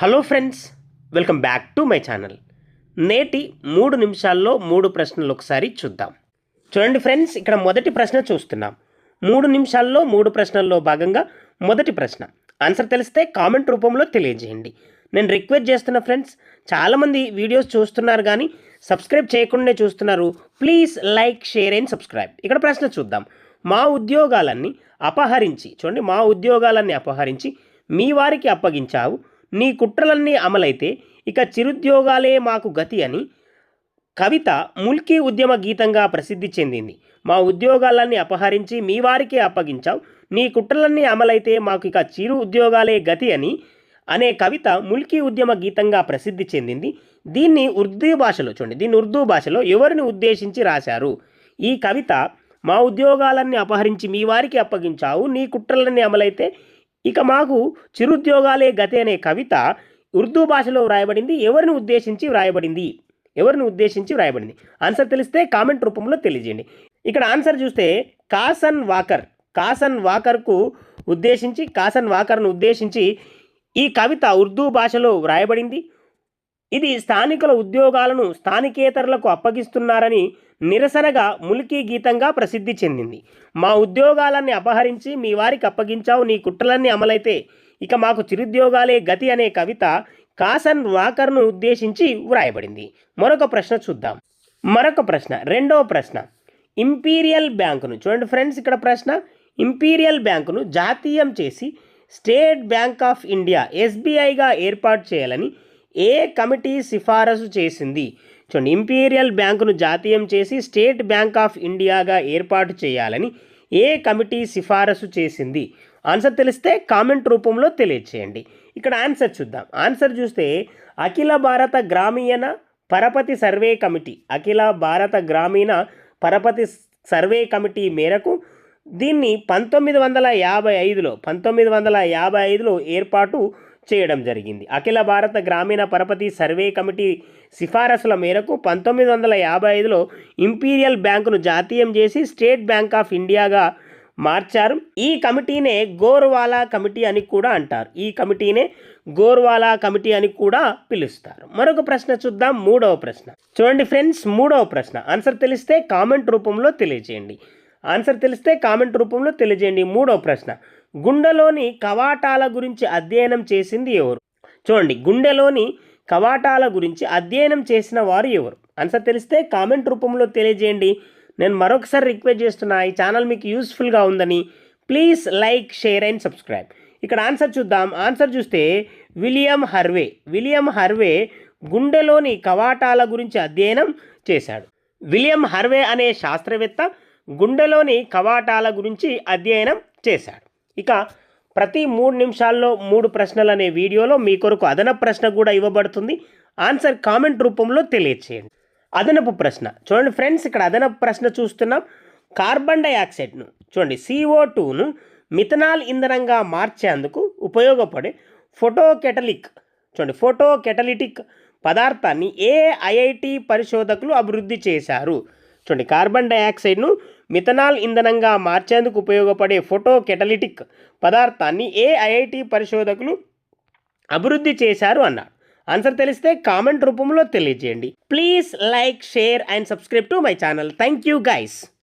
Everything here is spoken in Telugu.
Hello friends welcome back to my channel. నేటి మూడు నిమిషాల్లో మూడు ప్రశ్నలు ఒకసారి చూద్దాం. చూడండి ఫ్రెండ్స్ ఇక్కడ మొదటి ప్రశ్న చూస్తున్నాం. మూడు నిమిషాల్లో మూడు ప్రశ్నల్లో భాగంగా మొదటి ప్రశ్న. ఆన్సర్ తెలిస్తే కామెంట్ రూపంలో తెలియజేయండి. నేను రిక్వెస్ట్ చేస్తున్న ఫ్రెండ్స్ చాలామంది వీడియోస్ చూస్తున్నారు కానీ సబ్స్క్రైబ్ చేయకుండానే చూస్తున్నారు. Please like share and subscribe. ఇక్కడ ప్రశ్న చూద్దాం. మా ఉద్యోగాలన్నీ అపహరించి చూడండి మా ఉద్యోగాలన్నీ అపహరించి మీ వారికి అప్పగించావు నీ కుట్రలన్నీ అమలైతే ఇక చిరుద్యోగాలే మాకు గతి అని కవిత ముల్కీ ఉద్యమ గీతంగా ప్రసిద్ధి చెందింది. మా ఉద్యోగాలన్నీ అపహరించి మీ వారికే అప్పగించావు నీ కుట్రలన్నీ అమలైతే మాకు ఇక చిరు ఉద్యోగాలే గతి అని అనే కవిత ముల్కీ ఉద్యమ గీతంగా ప్రసిద్ధి చెందింది. దీన్ని ఉర్దూ భాషలో చూడండి. దీన్ని ఉర్దూ భాషలో ఎవరిని ఉద్దేశించి రాశారు? ఈ కవిత మా ఉద్యోగాలన్నీ అపహరించి మీ వారికి అప్పగించావు. నీ కుట్రలన్నీ అమలైతే ఇక మాకు చిరుద్యోగాలే గతి అనే కవిత ఉర్దూ భాషలో వ్రాయబడింది ఎవరిని ఉద్దేశించి వ్రాయబడింది? ఎవరిని ఉద్దేశించి వ్రాయబడింది? ఆన్సర్ తెలిస్తే కామెంట్ రూపంలో తెలియజేయండి. ఇక్కడ ఆన్సర్ చూస్తే కాసన్ వాకర్ కాసన్ వాకర్కు ఉద్దేశించి కాసన్ వాకర్ను ఉద్దేశించి ఈ కవిత ఉర్దూ భాషలో వ్రాయబడింది. ఇది స్థానికుల ఉద్యోగాలను స్థానికేతరులకు అప్పగిస్తున్నారని నిరసనగా ములికీ గీతంగా ప్రసిద్ధి చెందింది. మా ఉద్యోగాలన్నీ అపహరించి మీ వారికి అప్పగించావు నీ కుట్రలన్నీ అమలైతే ఇక మాకు చిరుద్యోగాలే గతి అనే కవిత కాసన్ వాకర్ను ఉద్దేశించి వ్రాయబడింది. మరొక ప్రశ్న చూద్దాం. మరొక ప్రశ్న రెండవ ప్రశ్న. ఇంపీరియల్ బ్యాంకును చూడండి ఫ్రెండ్స్ ఇక్కడ ప్రశ్న. ఇంపీరియల్ బ్యాంకును జాతీయం చేసి స్టేట్ బ్యాంక్ ఆఫ్ ఇండియా ఎస్బీఐగా ఏర్పాటు చేయాలని ఏ కమిటీ సిఫారసు చేసింది? చూడండి ఇంపీరియల్ బ్యాంకును జాతీయం చేసి స్టేట్ బ్యాంక్ ఆఫ్ ఇండియాగా ఏర్పాటు చేయాలని ఏ కమిటీ సిఫారసు చేసింది? ఆన్సర్ తెలిస్తే కామెంట్ రూపంలో తెలియచేయండి. ఇక్కడ ఆన్సర్ చూద్దాం. ఆన్సర్ చూస్తే అఖిల భారత గ్రామీణ పరపతి సర్వే కమిటీ. అఖిల భారత గ్రామీణ పరపతి సర్వే కమిటీ మేరకు దీన్ని పంతొమ్మిది వందల యాభై ఐదులో పంతొమ్మిది వందల యాభై ఐదులో ఏర్పాటు చేయడం జరిగింది. అఖిల భారత గ్రామీణ పరపతి సర్వే కమిటీ సిఫారసుల మేరకు పంతొమ్మిది వందల యాభై ఐదులో ఇంపీరియల్ బ్యాంకును జాతీయం చేసి స్టేట్ బ్యాంక్ ఆఫ్ ఇండియాగా మార్చారు. ఈ కమిటీనే గోర్వాలా కమిటీ అని కూడా అంటారు. ఈ కమిటీనే గోర్వాలా కమిటీ అని కూడా పిలుస్తారు. మరొక ప్రశ్న చూద్దాం. మూడవ ప్రశ్న. చూడండి ఫ్రెండ్స్ మూడవ ప్రశ్న. ఆన్సర్ తెలిస్తే కామెంట్ రూపంలో తెలియజేయండి. ఆన్సర్ తెలిస్తే కామెంట్ రూపంలో తెలియజేయండి. మూడవ ప్రశ్న. గుండెలోని కవాటాల గురించి అధ్యయనం చేసింది ఎవరు? చూడండి గుండెలోని కవాటాల గురించి అధ్యయనం చేసిన వారు ఎవరు? ఆన్సర్ తెలిస్తే కామెంట్ రూపంలో తెలియజేయండి. నేను మరొకసారి రిక్వెస్ట్ చేస్తున్నా ఈ ఛానల్ మీకు యూస్ఫుల్గా ఉందని. Please like share and subscribe ఇక్కడ ఆన్సర్ చూద్దాం. ఆన్సర్ చూస్తే విలియం హర్వే విలియం హర్వే గుండెలోని కవాటాల గురించి అధ్యయనం చేశాడు. విలియం హర్వే అనే శాస్త్రవేత్త గుండెలోని కవాటాల గురించి అధ్యయనం చేశాడు. ఇక ప్రతి మూడు నిమిషాల్లో మూడు ప్రశ్నలు అనే వీడియోలో మీ కొరకు అదనపు ప్రశ్న కూడా ఇవ్వబడుతుంది. ఆన్సర్ కామెంట్ రూపంలో తెలియచేయండి. అదనపు ప్రశ్న. చూడండి ఫ్రెండ్స్ ఇక్కడ అదనపు ప్రశ్న చూస్తున్నాం. కార్బన్ డైఆక్సైడ్ను చూడండి సిఓ టూను మిథనాల్ ఇంధనంగా మార్చేందుకు ఉపయోగపడే ఫోటో కెటలిక్ చూడండి ఫోటో కెటలిటిక్ పదార్థాన్ని ఏ ఐఐటి పరిశోధకులు అభివృద్ధి చేశారు? చూడండి కార్బన్ డైఆక్సైడ్ను మిథనాల్ ఇంధనంగా మార్చేందుకు ఉపయోగపడే ఫోటో కెటలిటిక్ పదార్థాన్ని ఏ ఐఐటి పరిశోధకులు అభివృద్ధి చేశారు అన్నారు. ఆన్సర్ తెలిస్తే కామెంట్ రూపంలో తెలియజేయండి. Please like share and subscribe to my channel. Thank you guys